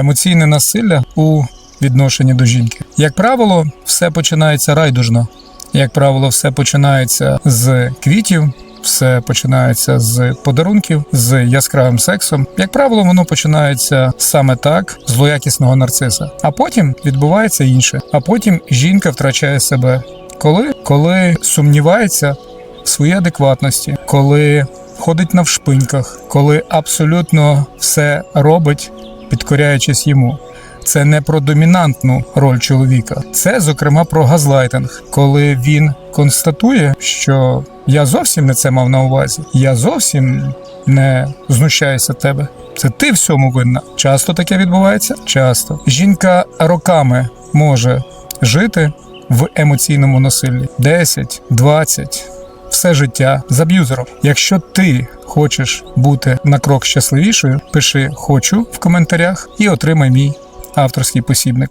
емоційне насилля у відношенні до жінки. Як правило, все починається райдужно. Як правило, все починається з квітів, все починається з подарунків, з яскравим сексом. Як правило, воно починається саме так, злоякісного нарциса. А потім відбувається інше. А потім жінка втрачає себе. Коли? Коли сумнівається в своїй адекватності, коли ходить на вшпиньках, коли абсолютно все робить, підкоряючись йому. Це не про домінантну роль чоловіка, це зокрема про газлайтинг, коли він констатує, що я зовсім не це мав на увазі, я зовсім не знущаюся тебе. Це ти всьому винна. Часто таке відбувається? Часто. Жінка роками може жити в емоційному насиллі 10, 20, все життя з аб'юзером. Якщо ти хочеш бути на крок щасливішою, пиши хочу в коментарях і отримай мій авторський посібник.